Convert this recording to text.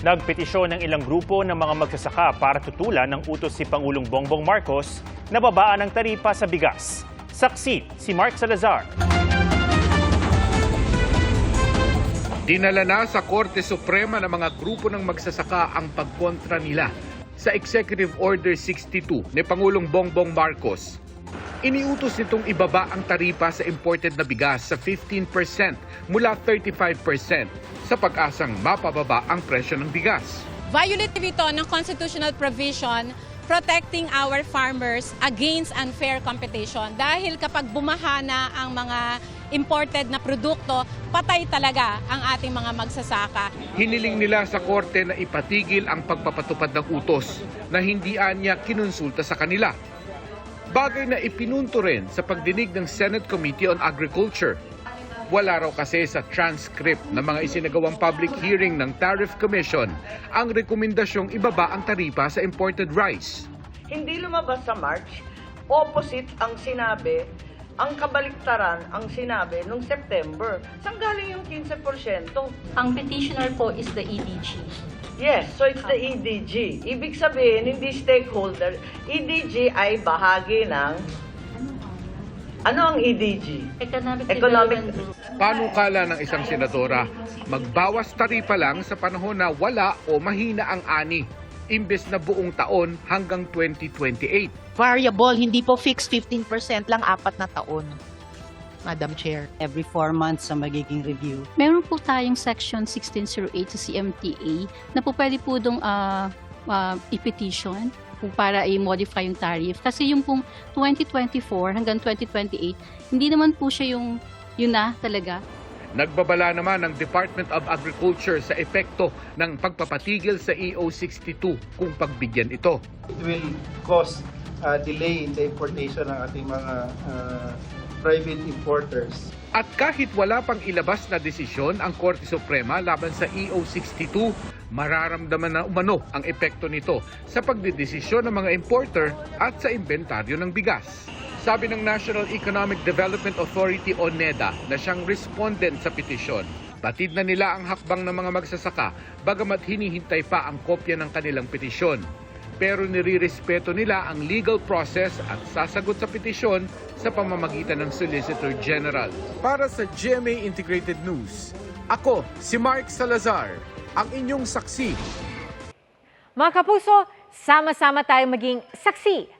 Nagpetisyon ng ilang grupo ng mga magsasaka para tutulan ng utos si Pangulong Bongbong Marcos na babaan ng taripa sa bigas. Saksi si Mark Salazar. Dinala na sa Korte Suprema ng mga grupo ng magsasaka ang pagkontra nila sa Executive Order 62 ni Pangulong Bongbong Marcos. Iniutos nitong ibaba ang taripa sa imported na bigas sa 15% mula 35% sa pag-asang mapababa ang presyo ng bigas. Violative ito ng constitutional provision protecting our farmers against unfair competition. Dahil kapag bumaha na ang mga imported na produkto, patay talaga ang ating mga magsasaka. Hiniling nila sa korte na ipatigil ang pagpapatupad ng utos na hindi anya kinonsulta sa kanila. Bagay na ipinunto rin sa pagdinig ng Senate Committee on Agriculture. Wala raw kasi sa transcript ng mga isinagawang public hearing ng Tariff Commission ang rekomendasyong ibaba ang taripa sa imported rice. hindi lumabas sa March, opposite ang sinabi, ang kabaliktaran ang sinabi nung September. Saan galing yung 15%? Ang petitioner po is the EDG. Yes, so it's the EDG. Ibig sabihin, hindi stakeholder. EDG ay bahagi ng... Ano ang EDG? Economic, Economic-. Panukala ng isang senadora, magbawas taripa lang sa panahon na wala o mahina ang ani, imbes na buong taon hanggang 2028. variable, hindi po fixed 15% lang apat na taon. Madam Chair. every four months sa magiging review. Meron po tayong section 1608 sa CMTA na po pwede po dong ah, ah, i-petition para i-modify yung tariff. Kasi yung pong 2024 hanggang 2028, hindi naman po siya yung yun na talaga. Nagbabala naman ng Department of Agriculture sa epekto ng pagpapatigil sa EO62 kung pagbigyan ito. it will cause uh, delay in the importation ng ating mga uh, private importers. At kahit wala pang ilabas na desisyon ang Korte Suprema laban sa EO62, mararamdaman na umano ang epekto nito sa pagdidesisyon ng mga importer at sa inventaryo ng bigas. Sabi ng National Economic Development Authority o NEDA na siyang respondent sa petisyon, batid na nila ang hakbang ng mga magsasaka bagamat hinihintay pa ang kopya ng kanilang petisyon. Pero nirirespeto nila ang legal process at sasagot sa petisyon sa pamamagitan ng Solicitor General. Para sa GMA Integrated News, ako si Mark Salazar, ang inyong saksi. Mga kapuso, sama-sama tayong maging saksi.